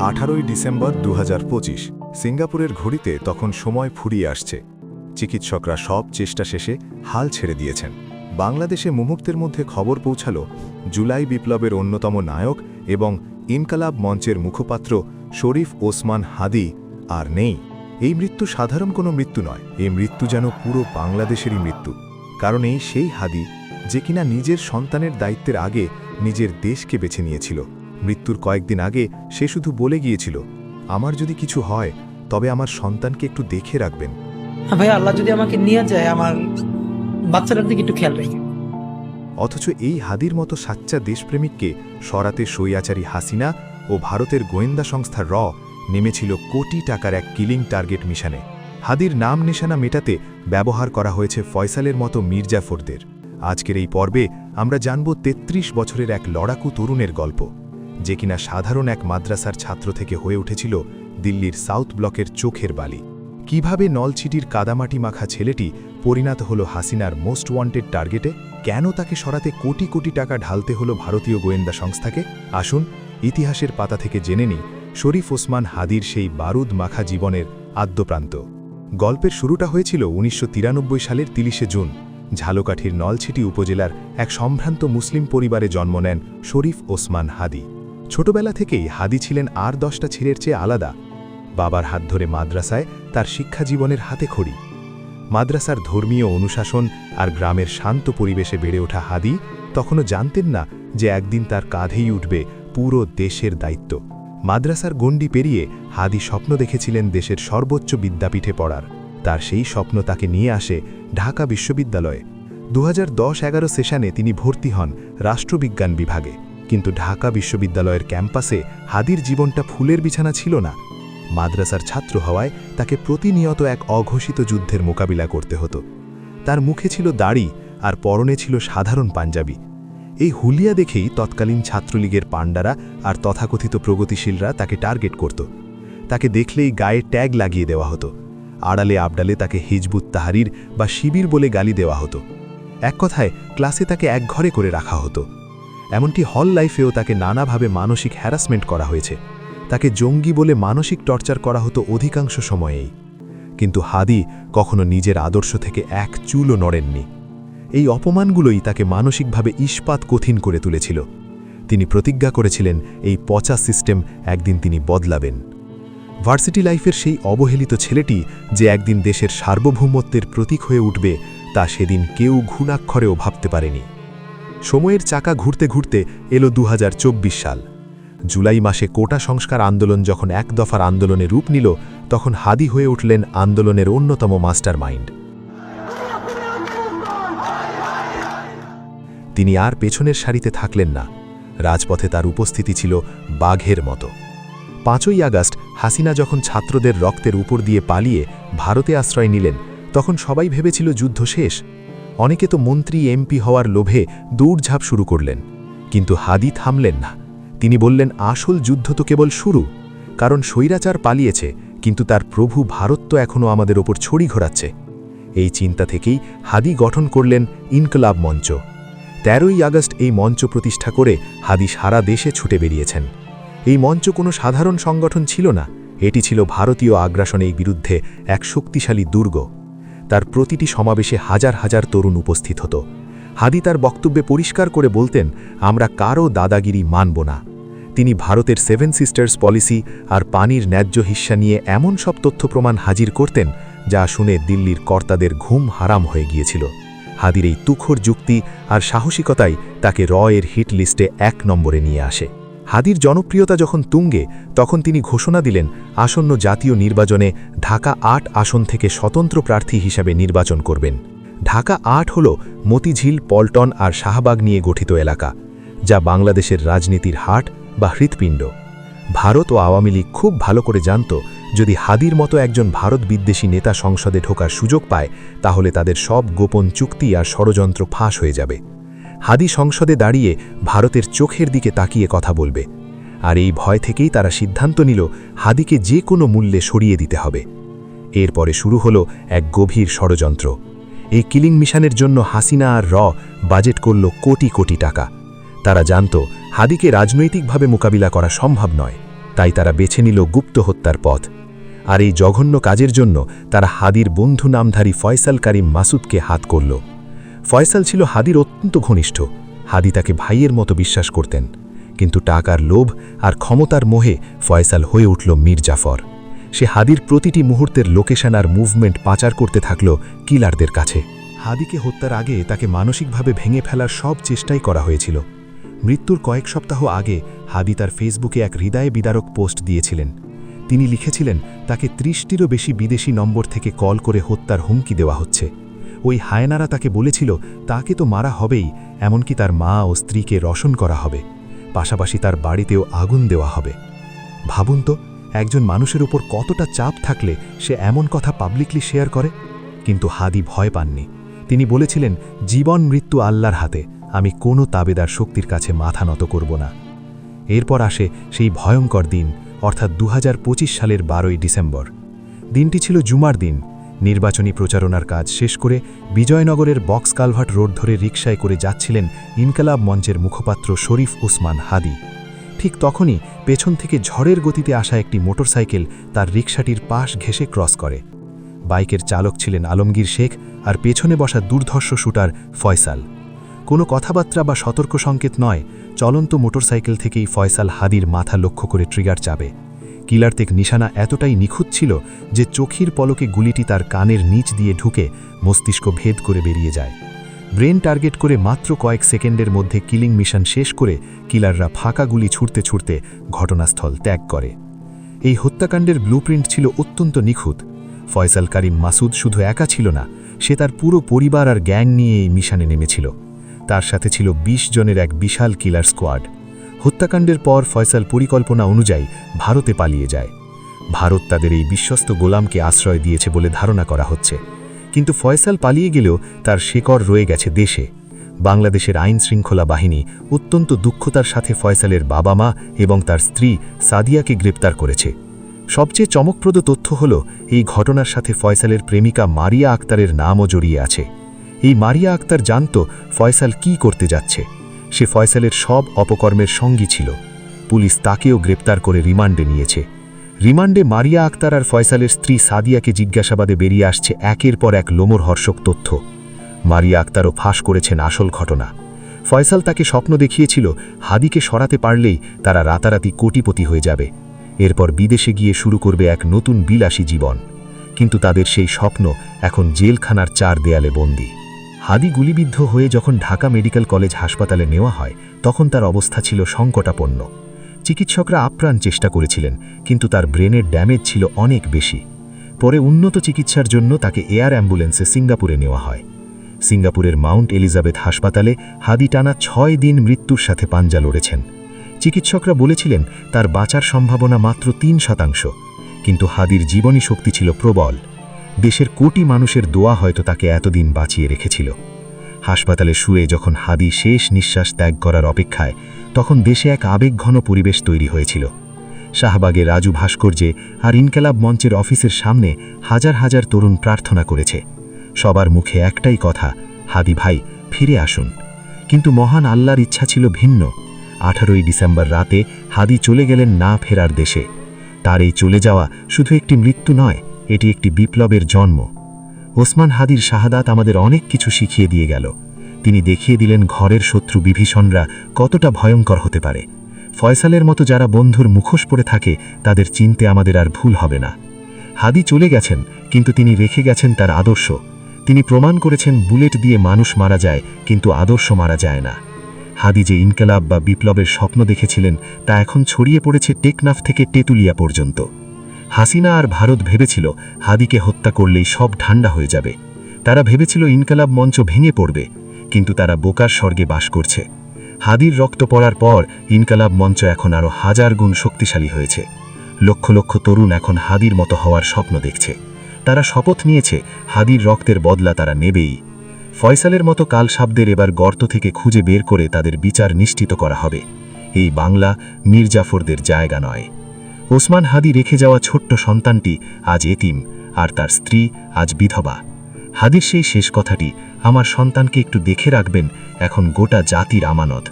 আঠারোই ডিসেম্বর দু হাজার পঁচিশ, সিঙ্গাপুরের ঘড়িতে তখন সময় ফুরিয়ে আসছে। চিকিৎসকরা সব চেষ্টা শেষে হাল ছেড়ে দিয়েছেন। বাংলাদেশে মুহূর্তের মধ্যে খবর পৌঁছালো, জুলাই বিপ্লবের অন্যতম নায়ক এবং ইনকালাব মঞ্চের মুখপাত্র শরীফ ওসমান হাদি আর নেই। এই মৃত্যু সাধারণ কোনো মৃত্যু নয়, এই মৃত্যু যেন পুরো বাংলাদেশেরই মৃত্যু। কারণ এই সেই হাদি যে কিনা নিজের সন্তানের দায়িত্বের আগে নিজের দেশকে বেছে নিয়েছিল। মৃত্যুর কয়েকদিন আগে সে শুধু বলে গিয়েছিল আমার যদি কিছু হয় তবে আমার সন্তানকে একটু দেখে রাখবেন। ভাই আল্লাহ যদি আমাকে নিয়ে যায় আমার বাচ্চাটার দিকে একটু খেয়াল রেখে। অথচ এই হাদির মতো সাচ্চা দেশপ্রেমিককে সরাতে সৈয়াচারী হাসিনা ও ভারতের গোয়েন্দা সংস্থা র নেমেছিল কোটি টাকার এক কিলিং টার্গেট মিশনে। হাদির নাম নিশানা মেটাতে ব্যবহার করা হয়েছে ফয়সালের মতো মির্জাফরদের। আজকের এই পর্বে আমরা জানব ৩৩ বছরের এক লড়াকু তরুণের গল্প, যে কিনা সাধারণ এক মাদ্রাসার ছাত্র থেকে হয়ে উঠেছিল দিল্লির সাউথ ব্লকের চোখের বালি। কীভাবে নলছিটির কাদামাটি মাখা ছেলেটি পরিণত হলো হাসিনার মোস্ট ওয়ান্টেড টার্গেটে? কেন তাকে সরাতে কোটি কোটি টাকা ঢালতে হলো ভারতীয় গোয়েন্দা সংস্থাকে? আসুন ইতিহাসের পাতা থেকে জেনে নিই, শরীফ ওসমান হাদির সেই বারুদ মাখা জীবনের আদ্যপ্রান্ত। গল্পের শুরুটা হয়েছিল উনিশশো তিরানব্বই সালের তিরিশে জুন। ঝালকাঠির নলছিটি উপজেলার এক সম্ভ্রান্ত মুসলিম পরিবারে জন্ম নেন শরীফ ওসমান হাদি। ছোটবেলা থেকেই হাদি ছিলেন আর দশটা ছেলের চেয়ে আলাদা। বাবার হাত ধরে মাদ্রাসায় তার শিক্ষা জীবনের হাতে খড়ি। মাদ্রাসার ধর্মীয় অনুশাসন আর গ্রামের শান্ত পরিবেশে বেড়ে ওঠা হাদি তখনও জানতেন না যে একদিন তার কাঁধেই উঠবে পুরো দেশের দায়িত্ব। মাদ্রাসার গণ্ডি পেরিয়ে হাদি স্বপ্ন দেখেছিলেন দেশের সর্বোচ্চ বিদ্যাপীঠে পড়ার। তার সেই স্বপ্ন তাকে নিয়ে আসে ঢাকা বিশ্ববিদ্যালয়ে। দু হাজার দশ এগারো সেশনে তিনি ভর্তি হন রাষ্ট্রবিজ্ঞান বিভাগে। কিন্তু ঢাকা বিশ্ববিদ্যালয়ের ক্যাম্পাসে হাদির জীবনটা ফুলের বিছানা ছিল না। মাদ্রাসার ছাত্র হওয়ায় তাকে প্রতিনিয়ত এক অঘোষিত যুদ্ধের মোকাবিলা করতে হতো। তার মুখে ছিল দাড়ি আর পরনে ছিল সাধারণ পাঞ্জাবি। এই হুলিয়া দেখেই তৎকালীন ছাত্রলীগের পাণ্ডারা আর তথাকথিত প্রগতিশীলরা তাকে টার্গেট করত। তাকে দেখলেই গায়ে ট্যাগ লাগিয়ে দেওয়া হতো। আড়ালে আবডালে তাকে হিজবুত তাহারির বা শিবির বলে গালি দেওয়া হতো। এক কথায়, ক্লাসে তাকে এক ঘরে করে রাখা হতো। এমনকি হল লাইফেও তাকে নানাভাবে মানসিক হ্যারাসমেন্ট করা হয়েছে। তাকে জঙ্গি বলে মানসিক টর্চার করা হতো অধিকাংশ সময়েই। কিন্তু হাদি কখনো নিজের আদর্শ থেকে এক চুলও নড়েননি। এই অপমানগুলোই তাকে মানসিকভাবে ইস্পাত কঠিন করে তুলেছিল। তিনি প্রতিজ্ঞা করেছিলেন, এই পচা সিস্টেম একদিন তিনি বদলাবেন। ভার্সিটি লাইফের সেই অবহেলিত ছেলেটি যে একদিন দেশের সার্বভৌমত্বের প্রতীক হয়ে উঠবে, তা সেদিন কেউ ঘুণাক্ষরেও ভাবতে পারেনি। সময়ের চাকা ঘুরতে ঘুরতে এলো দু হাজার চব্বিশ সাল। জুলাই মাসে কোটা সংস্কার আন্দোলন যখন এক দফার আন্দোলনে রূপ নিল, তখন হাদি হয়ে উঠলেন আন্দোলনের অন্যতম মাস্টার মাইন্ড তিনি আর পেছনের সারিতে থাকলেন না। রাজপথে তার উপস্থিতি ছিল বাঘের মতো। পাঁচই আগস্ট হাসিনা যখন ছাত্রদের রক্তের উপর দিয়ে পালিয়ে ভারতে আশ্রয় নিলেন, তখন সবাই ভেবেছিল যুদ্ধ শেষ। অনেকে তো মন্ত্রী, এমপি হওয়ার লোভে দৌড়ঝাঁপ শুরু করলেন, কিন্তু হাদি থামলেন না। তিনি বললেন, আসল যুদ্ধ তো কেবল শুরু। কারণ স্বৈরাচার পালিয়েছে, কিন্তু তার প্রভু ভারত তো এখনও আমাদের ওপর ছড়ি ঘোরাচ্ছে। এই চিন্তা থেকেই হাদি গঠন করলেন ইনকলাব মঞ্চ। তেরোই আগস্ট এই মঞ্চ প্রতিষ্ঠা করে হাদি সারা দেশে ছুটে বেরিয়েছেন। এই মঞ্চ কোনো সাধারণ সংগঠন ছিল না। এটি ছিল ভারতীয় আগ্রাসনের বিরুদ্ধে এক শক্তিশালী দুর্গ। তার প্রতিটি সমাবেশে হাজার হাজার তরুণ উপস্থিত হতো। হাদি তার বক্তব্যে পরিষ্কার করে বলতেন, আমরা কারও দাদাগিরি মানব না। তিনি ভারতের সেভেন সিস্টার্স পলিসি আর পানির ন্যায্য হিস্সা নিয়ে এমন সব তথ্য প্রমাণ হাজির করতেন, যা শুনে দিল্লির কর্তাদের ঘুম হারাম হয়ে গিয়েছিল। হাদির এই তুখর যুক্তি আর সাহসিকতাই তাকে র এর হিট লিস্টে এক নম্বরে নিয়ে আসে। হাদির জনপ্রিয়তা যখন তুঙ্গে, তখন তিনি ঘোষণা দিলেন, আসন্ন জাতীয় নির্বাচনে ঢাকা আট আসন থেকে স্বতন্ত্র প্রার্থী হিসাবে নির্বাচন করবেন। ঢাকা আট হল মতিঝিল, পল্টন আর শাহবাগ নিয়ে গঠিত এলাকা, যা বাংলাদেশের রাজনীতির হাট বা হৃৎপিণ্ড। ভারত ও আওয়ামী লীগ খুব ভালো করে জানত, যদি হাদির মতো একজন ভারত বিদ্বেষী নেতা সংসদে ঢোকার সুযোগ পায়, তাহলে তাদের সব গোপন চুক্তি আর ষড়যন্ত্র ফাঁস হয়ে যাবে। হাদি সংসদে দাঁড়িয়ে ভারতের চোখের দিকে তাকিয়ে কথা বলবে। আর এই ভয় থেকেই তারা সিদ্ধান্ত নিল, হাদিকে যে কোনো মূল্যে সরিয়ে দিতে হবে। এরপরে শুরু হলো এক গভীর ষড়যন্ত্র। এই কিলিং মিশনের জন্য হাসিনা আর র বাজেট করল কোটি কোটি টাকা। তারা জানত, হাদিকে রাজনৈতিকভাবে মোকাবিলা করা সম্ভব নয়। তাই তারা বেছে নিল গুপ্ত হত্যার পথ। আর এই জঘন্য কাজের জন্য তারা হাদির বন্ধু নামধারী ফয়সাল করিম মাসুদকে হাত করল। ফয়সাল ছিল হাদির অত্যন্ত ঘনিষ্ঠ। হাদি তাকে ভাইয়ের মতো বিশ্বাস করতেন, কিন্তু টাকার লোভ আর ক্ষমতার মোহে ফয়সাল হয়ে উঠল মীর জাফর। সে হাদির প্রতিটি মুহূর্তের লোকেশন আর মুভমেন্ট পাচার করতে থাকল কিলারদের কাছে। হাদিকে হত্যার আগে তাকে মানসিকভাবে ভেঙে ফেলার সব চেষ্টাই করা হয়েছিল। মৃত্যুর কয়েক সপ্তাহ আগে হাদি তার ফেসবুকে এক হৃদয়ে বিদারক পোস্ট দিয়েছিলেন। তিনি লিখেছিলেন, তাকে ত্রিশটিরও বেশি বিদেশি নম্বর থেকে কল করে হত্যার হুমকি দেওয়া হচ্ছে। ওই হায়নারা তাকে বলেছিল, তাকে তো মারা হবেই, এমনকি তার মা ও স্ত্রীকে রসন করা হবে। পাশাপাশি তার বাড়িতেও আগুন দেওয়া হবে। ভাবুন তো, একজন মানুষের উপর কতটা চাপ থাকলে সে এমন কথা পাবলিকলি শেয়ার করে? কিন্তু হাদি ভয় পাননি। তিনি বলেছিলেন, জীবন মৃত্যু আল্লাহর হাতে, আমি কোনো তাবেদার শক্তির কাছে মাথা নত করব না। এরপর আসে সেই ভয়ঙ্কর দিন, অর্থাৎ দু হাজার পঁচিশ সালের বারোই ডিসেম্বর। দিনটি ছিল জুমার দিন নির্বাচনী প্রচারণার কাজ শেষ করে বিজয়নগরের বক্স কালভার্ট রোড ধরে রিকশায় করে যাচ্ছিলেন ইনকালাব মঞ্চের মুখপাত্র শরীফ উসমান হাদি। ঠিক তখনই পেছন থেকে ঝড়ের গতিতে আসা একটি মোটরসাইকেল তার রিকশাটির পাশ ঘেঁষে ক্রস করে। বাইকের চালক ছিলেন আলমগীর শেখ আর পেছনে বসা দুর্ধর্ষ শুটার ফয়সাল। কোনো কথাবার্তা বা সতর্ক সংকেত নয়, চলন্ত মোটরসাইকেল থেকেই ফয়সাল হাদির মাথা লক্ষ্য করে ট্রিগার চাবে কিলারতেক নিশানা এতটাই নিখুঁত ছিল যে চোখির পলকে গুলিটি তার কানের নিচ দিয়ে ঢুকে মস্তিষ্ক ভেদ করে বেরিয়ে যায়। ব্রেন টার্গেট করে মাত্র কয়েক সেকেন্ডের মধ্যে কিলিং মিশন শেষ করে কিলাররা ফাঁকা গুলি ছুটতে ছুটতে ঘটনাস্থল ত্যাগ করে। এই হত্যাকাণ্ডের ব্লুপ্রিন্ট ছিল অত্যন্ত নিখুঁত। ফয়সাল কারিম মাসুদ শুধু একা ছিল না, সে তার পুরো পরিবার আর গ্যাং নিয়ে এই মিশনে নেমেছিল। তার সাথে ছিল ২০ জনের এক বিশাল কিলার স্কোয়াড হত্যাকাণ্ডের পর ফয়সাল পরিকল্পনা অনুযায়ী ভারতে পালিয়ে যায়। ভারত তাদের এই বিশ্বস্ত গোলামকে আশ্রয় দিয়েছে বলে ধারণা করা হচ্ছে। কিন্তু ফয়সাল পালিয়ে গেলেও তার শেকড় রয়ে গেছে দেশে। বাংলাদেশের আইন শৃঙ্খলা বাহিনী অত্যন্ত দুঃখতার সাথে ফয়সালের বাবা মা এবং তার স্ত্রী সাদিয়াকে গ্রেপ্তার করেছে। সবচেয়ে চমকপ্রদ তথ্য হল, এই ঘটনার সাথে ফয়সালের প্রেমিকা মারিয়া আক্তারের নামও জড়িয়ে আছে। এই মারিয়া আক্তার জানত ফয়সাল কি করতে যাচ্ছে। সে ফয়সালের সব অপকর্মের সঙ্গী ছিল। পুলিশ তাকেও গ্রেপ্তার করে রিমান্ডে নিয়েছে। রিমান্ডে মারিয়া আক্তার আর ফয়সালের স্ত্রী সাদিয়াকে জিজ্ঞাসাবাদে বেরিয়ে আসছে একের পর এক লোমরহর্ষক তথ্য। মারিয়া আক্তারও ফাঁস করেছেন আসল ঘটনা। ফয়সাল তাকে স্বপ্ন দেখিয়েছিল, হাদিকে সরাতে পারলেই তারা রাতারাতি কোটিপতি হয়ে যাবে। এরপর বিদেশে গিয়ে শুরু করবে এক নতুন বিলাসী জীবন। কিন্তু তাদের সেই স্বপ্ন এখন জেলখানার চার দেয়ালে বন্দী। হাদি গুলিবিদ্ধ হয়ে যখন ঢাকা মেডিকেল কলেজ হাসপাতালে নেওয়া হয়, তখন তার অবস্থা ছিল সংকটাপন্ন। চিকিৎসকরা আপ্রাণ চেষ্টা করেছিলেন, কিন্তু তার ব্রেনের ড্যামেজ ছিল অনেক বেশি। পরে উন্নত চিকিৎসার জন্য তাকে এয়ার অ্যাম্বুলেন্সে সিঙ্গাপুরে নেওয়া হয়। সিঙ্গাপুরের মাউন্ট এলিজাবেথ হাসপাতালে হাদি টানা ছয় দিন মৃত্যুর সাথে পাঞ্জা লড়েছেন। চিকিৎসকরা বলেছিলেন, তার বাঁচার সম্ভাবনা মাত্র তিন শতাংশ। কিন্তু হাদির জীবনী শক্তি ছিল প্রবল। দেশের কোটি মানুষের দোয়া হয়তো তাকে এতদিন বাঁচিয়ে রেখেছিল। হাসপাতালে শুয়ে যখন হাদি শেষ নিঃশ্বাস ত্যাগ করার অপেক্ষায়, তখন দেশে এক আবেগঘন পরিবেশ তৈরি হয়েছিল। শাহবাগে রাজু ভাস্কর্যে আর ইনকেলাব মঞ্চের অফিসের সামনে হাজার হাজার তরুণ প্রার্থনা করেছে। সবার মুখে একটাই কথা, হাদি ভাই, ফিরে আসুন। কিন্তু মহান আল্লাহর ইচ্ছা ছিল ভিন্ন। আঠারোই ডিসেম্বর রাতে হাদি চলে গেলেন না ফেরার দেশে। তার এই চলে যাওয়া শুধু একটি মৃত্যু নয় এটি একটি বিপ্লবের জন্ম। ওসমান হাদির শাহাদাত আমাদের অনেক কিছু শিখিয়ে দিয়ে গেল। তিনি দেখিয়ে দিলেন ঘরের শত্রু বিভীষণরা কতটা ভয়ঙ্কর হতে পারে। ফয়সালের মতো যারা বন্ধুর মুখোশ পড়ে থাকে, তাদের চিনতে আমাদের আর ভুল হবে না। হাদি চলে গেছেন, কিন্তু তিনি রেখে গেছেন তার আদর্শ। তিনি প্রমাণ করেছেন বুলেট দিয়ে মানুষ মারা যায়, কিন্তু আদর্শ মারা যায় না। হাদি যে ইনকালাব বা বিপ্লবের স্বপ্ন দেখেছিলেন, তা এখন ছড়িয়ে পড়েছে টেকনাফ থেকে তেতুলিয়া পর্যন্ত। হাসিনা আর ভারত ভেবেছিল হাদিকে হত্যা করলেই সব ঠান্ডা হয়ে যাবে। তারা ভেবেছিল ইনকালাব মঞ্চ ভেঙে পড়বে, কিন্তু তারা বোকার স্বর্গে বাস করছে। হাদির রক্ত পড়ার পর ইনকালাব মঞ্চ এখন আরও হাজার গুণ শক্তিশালী হয়েছে। লক্ষ লক্ষ তরুণ এখন হাদির মতো হওয়ার স্বপ্ন দেখছে। তারা শপথ নিয়েছে, হাদির রক্তের বদলা তারা নেবেই। ফয়সালের মতো কাল কালসাবদের এবার গর্ত থেকে খুঁজে বের করে তাদের বিচার নিশ্চিত করা হবে। এই বাংলা মির্জাফরদের জায়গা নয়। ওসমান হাদি রেখে যাওয়া ছোট্ট সন্তানটি আজ এতিম, আর তার স্ত্রী আজ বিধবা। হাদির সেই শেষ কথাটি, আমার সন্তানকে একটু দেখে রাখবেন, এখন গোটা জাতির আমানত।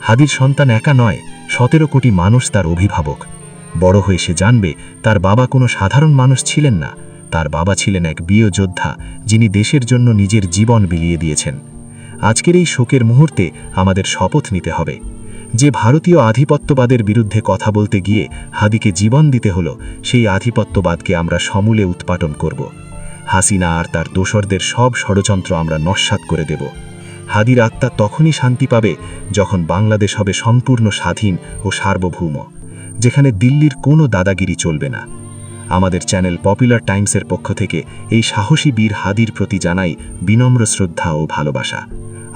হাদির সন্তান একা নয়, সতেরো কোটি মানুষ তার অভিভাবক। বড় হয়ে সে জানবে, তার বাবা কোনো সাধারণ মানুষ ছিলেন না। তার বাবা ছিলেন এক বীয় যোদ্ধা, যিনি দেশের জন্য নিজের জীবন বিলিয়ে দিয়েছেন। আজকের এই শোকের মুহূর্তে আমাদের শপথ নিতে হবে। যে ভারতীয় আধিপত্যবাদের বিরুদ্ধে কথা বলতে গিয়ে হাদিকে জীবন দিতে হলো, সেই আধিপত্যবাদকে আমরা সমূলে উৎপাটন করব। হাসিনা আর তার দোসরদের সব ষড়যন্ত্র আমরা নস্বাত করে দেব। হাদির আত্মা তখনই শান্তি পাবে যখন বাংলাদেশ হবে সম্পূর্ণ স্বাধীন ও সার্বভৌম, যেখানে দিল্লির কোনো দাদাগিরি চলবে না। আমাদের চ্যানেল পপুলার টাইমসের পক্ষ থেকে এই সাহসী বীর হাদির প্রতি জানাই বিনম্র শ্রদ্ধা ও ভালোবাসা।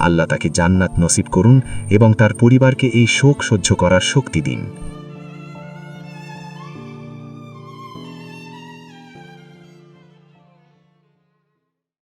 আল্লাহ তাকে জান্নাত নসিব করুন এবং তার পরিবারকে এই শোক সহ্য করার শক্তি দিন।